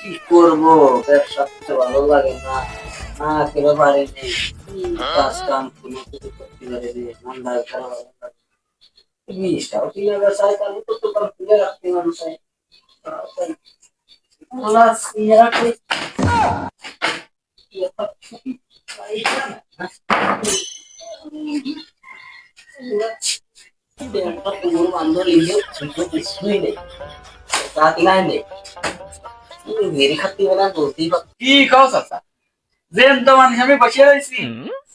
কি করব? ব্যবসা করতে ভালো লাগে না। না খেলে পারিনি কাজ কাম কোনো কিছু করতে পারিনি মনটা খারাপ জিনিসটাও কিনে বেসায় তাহলে তো দোকান খুলে রাখতে মানুষ হয় বান্ধব কিছুই নেই। তা কিনাই নেই। মেরে খাতি না বলতেই কি কও চাচা যেন তো মানুষ আমি বসে রয়েছি।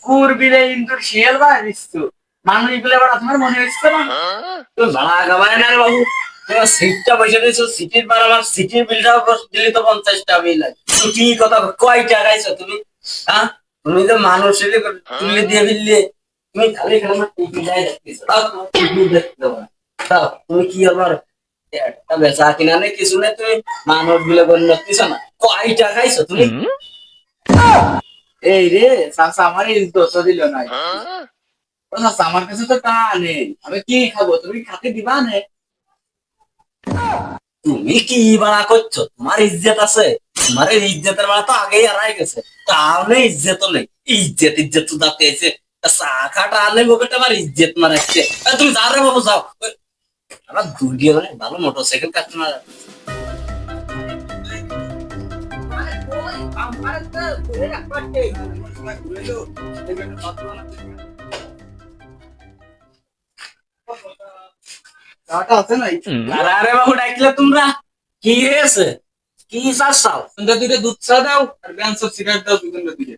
কুর বিলে ইন্দুর শিয়াল বা নিস্তু মানুষ বিলে আবার তোমার মনে হচ্ছে না? তুমি ভাড়া গাবায় না রে বাবু। সিটটা বসে রয়েছো সিটির বার আমার সিটির বিলটা দিলে তো পঞ্চাশটা বিল লাগে। কি কথা কয় টাকাইছো তুমি? হ্যাঁ তুমি তো মানুষের তুলে দিয়ে দিলে। তুমি খালি এখানে আমার টিভি যাই দেখতেছো তুমি কি আমার একটা বেচা কিনা নেই কিছু নেই তুমি মানুষগুলো গণ্য করতেছো না। কয় টাকাইছো তুমি? এই রে চাচা আমার দোষ দিল নাই ও আমার কাছে তো টা নেই। আমি কি খাব তুমি খাতে দিবা নে? তুমি কি বাড়া করছ? তোমার ইজ্জত আছে। তোমার ইজ্জতের বাড়া তো আগেই হারাই গেছে। তাহলে ইজ্জত নেই। ইজ্জত ইজ্জত তো দাঁতে আছে। চা খাটা আনলে আমার ইজ্জত মারাচ্ছে। তুমি যাও রে বাবু যাও। আমার দুর্গিয়ে মানে ভালো মোটরসাইকেল কাস্টমার আরে বাবু ডাকলে তোমরা। কি হয়েছে? কি চাচ্ছাও? তোমরা দুইটা দুধ চা দাও আর ব্যান্স সিগারেট দাও দুজনে দুইটা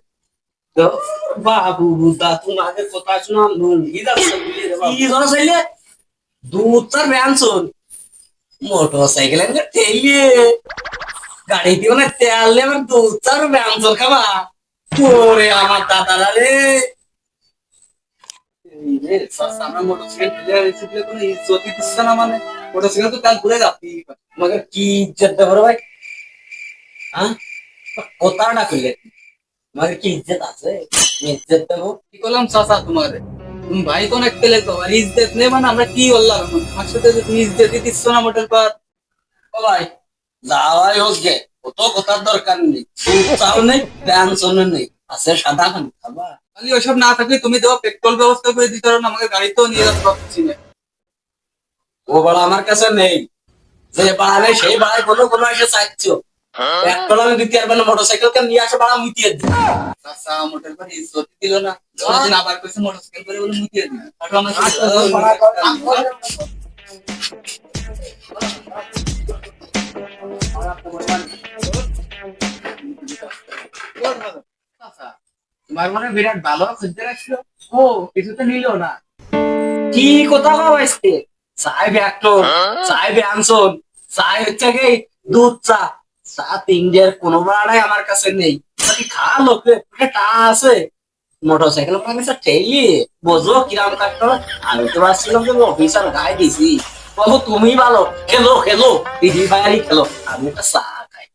বাবু তা তোমাকে কথা শোনা লুঙ্গি যাচ্ছে। কি চাইলে দুধ তার ব্যানসন মোটর সাইকেল এনে ঠেলিয়ে। গাড়ি দিও না তেল নিয়ে আমার দুধ তার ব্যানসন খাবা। ওরে আমার দাদারা রে। মানে। হ্যাঁ? কোথাটা খুললে তোমাকে কি ইজ্জত আছে? ইজ্জত দেবো? কি করলাম চাচা তোমার ভাই কোন একটা লেখো আর ইজ্জত নেই মানে আমরা কি বললাম? তোমার সাথে যে তুমি ইজ্জতই দিচ্ছ না মোটর পার? ও ভাই, যাওয়াই হোক গে কত কথার দরকার নেই। চাও নেই পেনশন নেই, আছে সাদা খান খাবা? খালি ওসব না থাকলে তুমি দেওয়া পেট্রোল ব্যবস্থা করে দিতে পারো আমাকে গাড়িতেও নিয়ে যেতে পারছি না ও বাড়া আমার কাছে নেই। যে বাড়া নেই সেই বাড়ায় কোনো কোনো এসে চাইছো। পেট্রোল আমি দিতে পারবে না মোটরসাইকেল কে নিয়ে আসে বাড়া মুতিয়ে দিই চাচা মোটর পার ইজ্জত দিল না। আবার কইছে মোটরসাইকেল করে বলে মুতিয়ে আর আমার তোমার মনে হয় বিরাট ভালো খুঁজতে রাখছিল ও কিছু তো নিল না। কি কথা আজকে? চাই পেট্রোল চাই পেনশন চাই হচ্ছে কি দুধ চা। চা তিনটের কোনো বাড়াই আমার কাছে নেই। খা লোকে টা আছে। মোটরসাইকেল আমার কাছে ঠেলি। বোঝো কিরাম হবে? আমি তো ভাবছিলাম যে অফিসার গায়ে দিছি। বাবু তুমি ভালো। খেলো খেলো। দিদি বাইরে খেলো। আমি একটা চা খাই।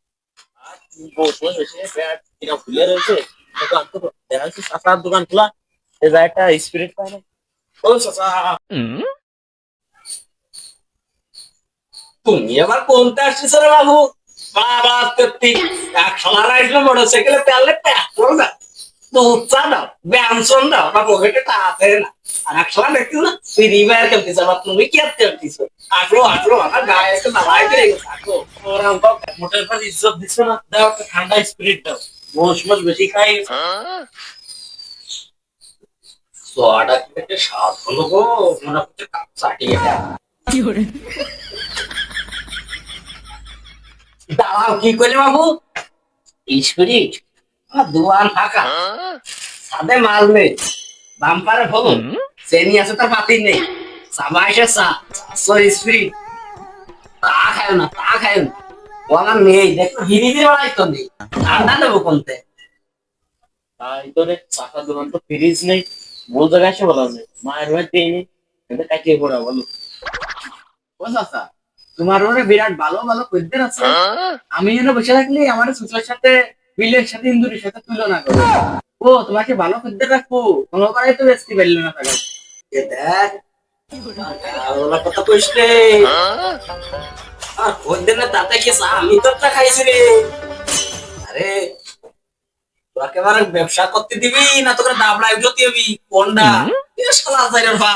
রয়েছে দোকান দেখা যাচ্ছে চাচার দোকান খোলা এ জায়গাটা স্পিরিট পায় না ও চাচা। তুমি আবার কোনটা আসছিস রে বাবু? বাবা তেত্তি একশো মারা আসলো মোটরসাইকেলে, তেলে পেট্রোল দাও। দুধ চা দাও ব্যঞ্জন দাও বা পকেটে টাকা আছে না। আর একশো মারা দেখছিস না? তুই রিভার খেলতিস আবার তুমি কি আর খেলতিস আসলো আসলো আমার গায়ে একটা দিয়ে গেছে। আসলো ওরা মোটর পর ইজ্জত দিচ্ছে না। মনে হচ্ছে দাঁড়াও কি করলে বাবু? স্পিরিট দোয়ান ফাঁকা। সাদে মাল নেই বাম্পারে ফলন চেনি আছে তার পাতি নেই। সাবা এসে চা চারশো স্পিরিট তা খায় না তা খায় না। ও আমার নেই দেখো হিরি হিরি বাড়াই তো নেই। ঠান্ডা দেবো কোনতে? তাই তো রে চাকা দোকান তো ফ্রিজ নেই। বল জায়গায় এসে বলা নেই মায়ের ভাই পেয়ে নেই এটা কাটিয়ে পড়া বলো। ও চাচা তোমার ওরে বিরাট ভালো ভালো খুঁজতে আছে। আমি যেন বসে থাকলে আমার সুচার সাথে বিলের সাথে ইন্দুরের সাথে তুলনা করো ও তোমাকে ভালো খুঁজতে রাখব কোনো বারে তো বেচতে পারলে না টাকা দেখ কথা কইস রে আর ওই দিনে তাতে কি আমি তো একটা খাইছি রে। আরে তোকে আমার ব্যবসা করতে দিবি না তোকে দাবড়াই উঠতে দিবি কোনটা? এ শালা যাইরে ভা।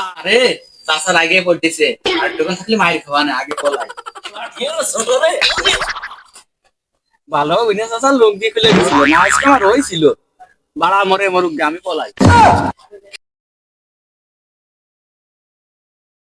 চাচার আগে পড়তেছে আর দোকান থাকলে মায়ের খাওয়া না, আগে পলাই। ভালো বিনা চাচার লুঙ্গি খুলে গেছিল না, আজকে আমার রয়েছিল বাড়া মরে মরুক, আমি পলাই।